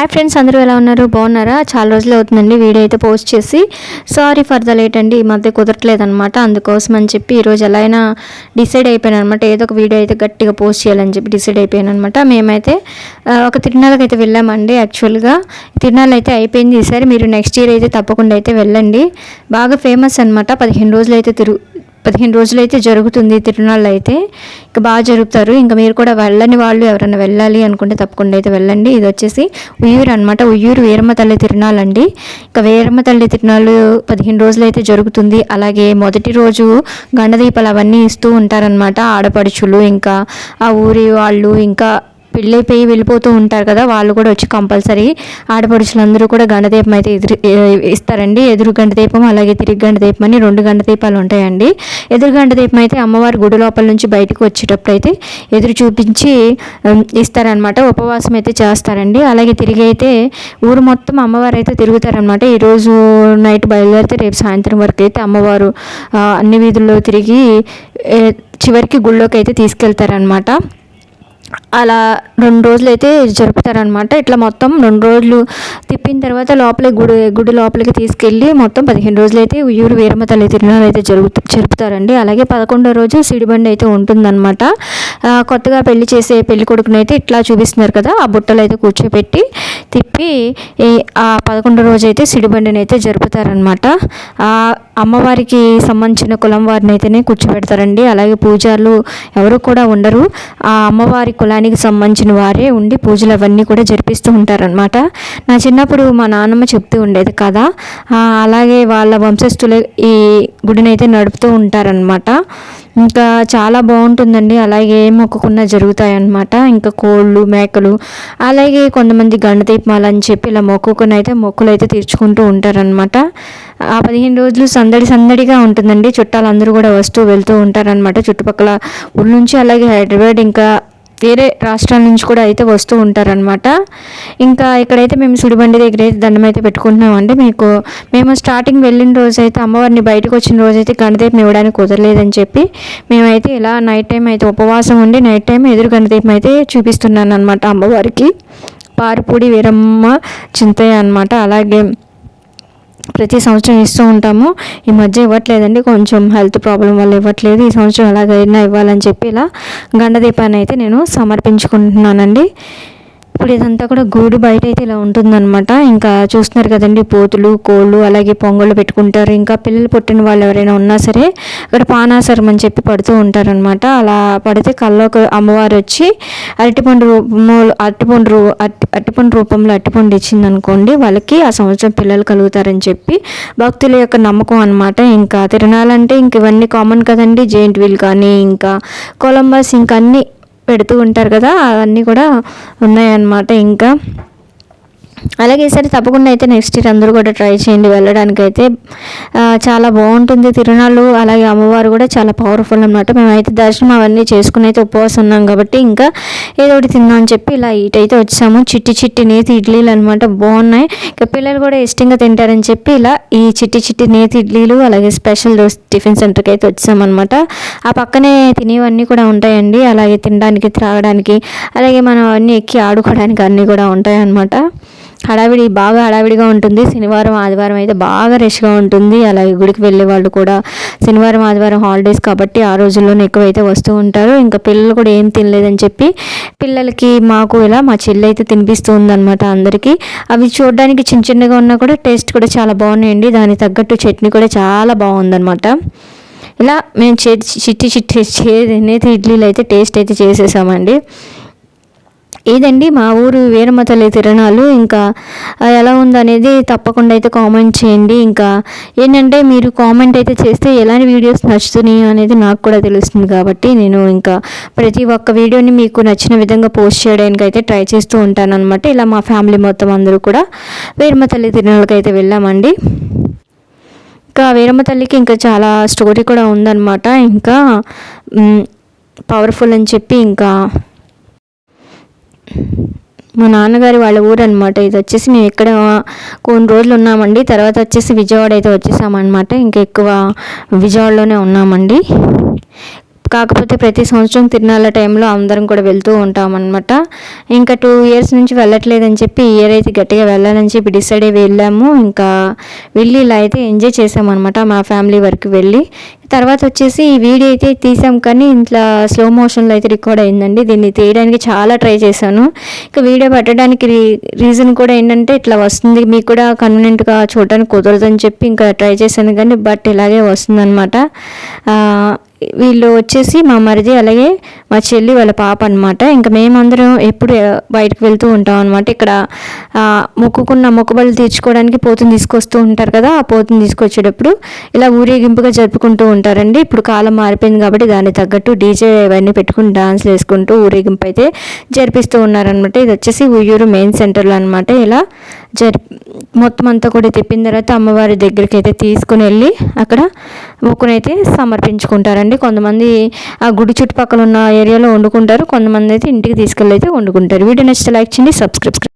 Hi friends అందరూ ఎలా ఉన్నారు? బాగున్నారా? చాలా రోజులు అవుతుందండి వీడియో అయితే పోస్ట్ చేసి. సారీ ఫర్ ద లేట్ అండి ఈ మధ్య కుదరట్లేదు అనమాట అందుకోసం అని చెప్పి ఈరోజు ఎలా అయినా డిసైడ్ అయిపోయాను అనమాట ఏదో ఒక వీడియో అయితే గట్టిగా పోస్ట్ చేయాలని చెప్పి డిసైడ్ అయిపోయాను అనమాట మేమైతే ఒక తిరునాళ్ళకి అయితే వెళ్ళామండి యాక్చువల్గా తిరునాళ్ళు అయితే అయిపోయింది ఈసారి. మీరు నెక్స్ట్ ఇయర్ అయితే తప్పకుండా అయితే వెళ్ళండి. బాగా ఫేమస్ అనమాట పదిహేను రోజులు అయితే తిరుగు పదిహేను రోజులు అయితే జరుగుతుంది తిరునాళ్ళు అయితే ఇంకా బాగా జరుపుతారు. ఇంకా మీరు కూడా వెళ్ళని వాళ్ళు ఎవరైనా వెళ్ళాలి అనుకుంటే తప్పకుండా అయితే వెళ్ళండి. ఇది వచ్చేసి ఉయ్యూరు అనమాట ఉయ్యూరు వీరమ్మ తల్లి తిరునాళ్ళు అండి ఇంకా వీరమ్మ తల్లి తిరునాళ్ళు పదిహేను రోజులు అయితే జరుగుతుంది. అలాగే మొదటి రోజు గండదీపాలు అవన్నీ ఇస్తూ ఉంటారనమాట ఆడపడుచులు ఇంకా ఆ ఊరి వాళ్ళు ఇంకా పెళ్ళైపోయి వెళ్ళిపోతూ ఉంటారు కదా వాళ్ళు కూడా వచ్చి కంపల్సరీ ఆడపడుచులందరూ కూడా గండదీపం అయితే ఎదురు ఇస్తారండి. ఎదురు గంట దీపం అలాగే తిరిగి గంట దీపం అని రెండు గంట దీపాలు ఉంటాయండి. ఎదురు గంట దీపం అయితే అమ్మవారి గుడి లోపల నుంచి బయటకు వచ్చేటప్పుడు అయితే ఎదురు చూపించి ఇస్తారనమాట ఉపవాసం అయితే చేస్తారండి. అలాగే తిరిగి అయితే ఊరు మొత్తం అమ్మవారు అయితే తిరుగుతారనమాట ఈరోజు నైట్ బయలుదేరితే రేపు సాయంత్రం వరకు అయితే అమ్మవారు అన్ని వీధుల్లో తిరిగి చివరికి గుళ్ళోకి అయితే తీసుకెళ్తారనమాట అలా రెండు రోజులు అయితే జరుపుతారనమాట ఇట్లా మొత్తం రెండు రోజులు తిప్పిన తర్వాత లోపల గుడి గుడి లోపలికి తీసుకెళ్ళి మొత్తం పదిహేను రోజులు అయితే ఉయ్యూరు వీరమ్మ తల్లి తిరునాళ్ళు అయితే జరుగు జరుపుతారండి. అలాగే పదకొండో రోజు సిడిబండి అయితే ఉంటుందన్నమాట. కొత్తగా పెళ్ళి చేసే పెళ్ళి కొడుకుని అయితే ఇట్లా చూపిస్తున్నారు కదా ఆ బుట్టలు అయితే కూర్చోబెట్టి తిప్పి ఆ పదకొండో రోజు అయితే సిడిబండిని అయితే జరుపుతారనమాట ఆ అమ్మవారికి సంబంధించిన కులం వారిని అయితేనే కూర్చోబెడతారండి అలాగే పూజారులు ఎవరు కూడా ఉండరు. ఆ అమ్మవారి కులానికి సంబంధించిన వారే ఉండి పూజలు అవన్నీ కూడా జరిపిస్తూ ఉంటారనమాట నా చిన్నప్పుడు మా నాన్నమ్మ చెప్తూ ఉండేది కదా అలాగే వాళ్ళ వంశస్థులే ఈ గుడినైతే నడుపుతూ ఉంటారనమాట ఇంకా చాలా బాగుంటుందండి అలాగే ఏం మొక్కుకున్నా జరుగుతాయి ఇంకా కోళ్ళు మేకలు అలాగే కొంతమంది గండదీపాలు అని చెప్పి ఇలా మొక్కుకుని అయితే మొక్కులు అయితే తీర్చుకుంటూ ఉంటారనమాట ఆ పదిహేను రోజులు సందడి సందడిగా ఉంటుందండి చుట్టాలందరూ కూడా వస్తూ వెళ్తూ ఉంటారనమాట చుట్టుపక్కల ఊళ్ళ నుంచి అలాగే హైదరాబాద్ ఇంకా వేరే రాష్ట్రాల నుంచి కూడా అయితే వస్తూ ఉంటారనమాట ఇంకా ఇక్కడైతే మేము సుడిబండి దగ్గర అయితే దండం అయితే పెట్టుకుంటున్నామండి మీకు మేము స్టార్టింగ్ వెళ్ళిన రోజు అయితే అమ్మవారిని బయటకు వచ్చిన రోజు అయితే గణదీపం ఇవ్వడానికి కుదరలేదని చెప్పి మేమైతే ఇలా నైట్ టైం అయితే ఉపవాసం ఉండి నైట్ టైం ఎదురు గణదీపం అయితే చూపిస్తున్నాను అనమాట అమ్మవారికి. పారుపూడి వీరమ్మ చింతయ్య అనమాట అలాగే ప్రతి సంవత్సరం ఇస్తూ ఉంటాము. ఈ మధ్య ఇవ్వట్లేదండి. కొంచెం హెల్త్ ప్రాబ్లం వల్ల ఇవ్వట్లేదు. ఈ సంవత్సరం ఎలాగైనా ఇవ్వాలని చెప్పి ఇలా గండదీపాన్ని అయితే నేను సమర్పించుకుంటున్నానండి. ఇప్పుడు ఇదంతా కూడా గూడు బయట అయితే ఇలా ఉంటుందన్నమాట. ఇంకా చూస్తున్నారు కదండి పోతులు కోళ్ళు అలాగే పొంగళ్ళు పెట్టుకుంటారు. ఇంకా పిల్లలు పుట్టిన వాళ్ళు ఎవరైనా ఉన్నా సరే అక్కడ పానాసరం అని చెప్పి పడుతూ ఉంటారనమాట అలా పడితే కళ్ళకు అమ్మవారు వచ్చి అరటిపండు రూపంలో అరటిపండు రూ అరటి అరటిపండు రూపంలో అరటిపండు ఇచ్చింది అనుకోండి వాళ్ళకి ఆ సంవత్సరం పిల్లలు కలుగుతారని చెప్పి భక్తుల యొక్క నమ్మకం అనమాట ఇంకా తిరణాలంటే ఇంక ఇవన్నీ కామన్ కదండి జెయింట్ వీల్ కానీ ఇంకా కొలంబస్ ఇంకా అన్నీ పెడుతూ ఉంటారు కదా అవన్నీ కూడా ఉన్నాయన్నమాట. ఇంకా అలాగే ఈసారి తప్పకుండా అయితే నెక్స్ట్ ఇయర్ అందరూ కూడా ట్రై చేయండి. వెళ్ళడానికి అయితే చాలా బాగుంటుంది తిరునాళ్ళు. అలాగే అమ్మవారు కూడా చాలా పవర్ఫుల్ అనమాట మేమైతే దర్శనం అవన్నీ చేసుకుని అయితే ఉపవాసం ఉన్నాం కాబట్టి ఇంకా ఏదో ఒకటి తిందాం అని చెప్పి ఇలా ఇటైతే వచ్చాము. చిట్టి చిట్టి నేతి ఇడ్లీలు అనమాట బాగున్నాయి. ఇంకా పిల్లలు కూడా ఇష్టంగా తింటారని చెప్పి ఇలా ఈ చిట్టి చిట్టి నేతి ఇడ్లీలు అలాగే స్పెషల్ దోస్ టిఫిన్ సెంటర్కి అయితే వచ్చామన్నమాట ఆ పక్కనే తినేవన్నీ కూడా ఉంటాయండి. అలాగే తినడానికి త్రాగడానికి అలాగే మనం అన్నీ ఎక్కి ఆడుకోవడానికి అన్నీ కూడా ఉంటాయి అన్నమాట హడావిడి బాగా హడావిడిగా ఉంటుంది. శనివారం ఆదివారం అయితే బాగా రష్గా ఉంటుంది. అలాగే గుడికి వెళ్ళే వాళ్ళు కూడా శనివారం ఆదివారం హాలిడేస్ కాబట్టి ఆ రోజుల్లోనే ఎక్కువైతే వస్తూ ఉంటారు. ఇంకా పిల్లలు కూడా ఏం తినలేదని చెప్పి పిల్లలకి మాకు ఇలా మా చెల్లి అయితే తినిపిస్తూ ఉందన్నమాట అందరికీ. అవి చూడడానికి చిన్న చిన్నగా ఉన్నా కూడా టేస్ట్ కూడా చాలా బాగున్నాయండి. దానికి తగ్గట్టు చట్నీ కూడా చాలా బాగుందన్నమాట. ఇలా మేము చే చిట్టి చిట్టి చేనేది ఇడ్లీలు అయితే టేస్ట్ అయితే చేసేసామండి. ఇదండి మా ఊరు వీరమ్మ తల్లి తిరణాలు. ఇంకా ఎలా ఉందనేది తప్పకుండా అయితే కామెంట్ చేయండి. ఇంకా ఏంటంటే మీరు కామెంట్ అయితే చేస్తే ఎలాంటి వీడియోస్ నచ్చుతున్నాయి అనేది నాకు కూడా తెలుస్తుంది కాబట్టి నేను ఇంకా ప్రతి ఒక్క వీడియోని మీకు నచ్చిన విధంగా పోస్ట్ చేయడానికి అయితే ట్రై చేస్తూ ఉంటాను అనమాట ఇలా మా ఫ్యామిలీ మొత్తం అందరూ కూడా వీరమ్మ తల్లి తిరణాలకు అయితే వెళ్ళామండి. ఇంకా వీరమ్మ తల్లికి ఇంకా చాలా స్టోరీ కూడా ఉందన్నమాట. ఇంకా పవర్ఫుల్ అని చెప్పి ఇంకా మా నాన్నగారి వాళ్ళ ఊరు అనమాట ఇది వచ్చేసి మేము ఇక్కడ కొన్ని రోజులు ఉన్నామండి. తర్వాత వచ్చేసి విజయవాడ అయితే వచ్చేసామన్నమాట. ఇంకా ఎక్కువ విజయవాడలోనే ఉన్నామండి. కాకపోతే ప్రతి సంవత్సరం తిరునాళ్ళ టైంలో అందరం కూడా వెళ్తూ ఉంటాం అనమాట ఇంకా టూ ఇయర్స్ నుంచి వెళ్ళట్లేదని చెప్పి ఈ ఇయర్ అయితే గట్టిగా వెళ్ళాలని చెప్పి డిసైడ్ అయ్యి వెళ్ళాము. ఇంకా వెళ్ళి ఇలా అయితే ఎంజాయ్ చేసామన్నమాట మా ఫ్యామిలీ వరకు వెళ్ళి. తర్వాత వచ్చేసి ఈ వీడియో అయితే తీసాం కానీ ఇంట్లో స్లో మోషన్లో అయితే రికార్డ్ అయిందండి. దీన్ని తీయడానికి చాలా ట్రై చేశాను. ఇంకా వీడియో పెట్టడానికి రీజన్ కూడా ఏంటంటే ఇట్లా వస్తుంది. మీకు కూడా కన్వీనియంట్గా చూడడానికి కుదరదని చెప్పి ఇంకా ట్రై చేశాను కానీ బట్ ఇలాగే వస్తుందన్నమాట. వీళ్ళు వచ్చేసి మా మరిది అలాగే మా చెల్లి వాళ్ళ పాప అనమాట ఇంకా మేమందరం ఎప్పుడు బయటకు వెళ్తూ ఉంటాం అనమాట ఇక్కడ మొక్కుకున్న మొక్కుబళ్ళు తీర్చుకోవడానికి పోతుని తీసుకొస్తూ ఉంటారు కదా ఆ పోతుని తీసుకొచ్చేటప్పుడు ఇలా ఊరేగింపుగా జరుపుకుంటూ ఉంటారండి. ఇప్పుడు కాలం మారిపోయింది కాబట్టి దానికి తగ్గట్టు డీజే ఇవన్నీ పెట్టుకుని డాన్స్లు వేసుకుంటూ ఊరేగింపు అయితే జరిపిస్తూ ఉన్నారనమాట ఇది వచ్చేసి ఉయ్యూరు మెయిన్ సెంటర్లో అనమాట ఇలా జరి మొత్తం అంతా కూడా తిప్పిన తర్వాత అమ్మవారి దగ్గరికి అయితే తీసుకుని వెళ్ళి అక్కడ మొక్కునైతే సమర్పించుకుంటారండి. కొంతమంది ఆ గుడి చుట్టుపక్కల ఉన్న ఏరియాలో వండుకుంటారు. కొంతమంది అయితే ఇంటికి తీసుకెళ్ళి అయితే వండుకుంటారు. వీడియో నచ్చితే లైక్ చేయండి సబ్స్క్రైబ్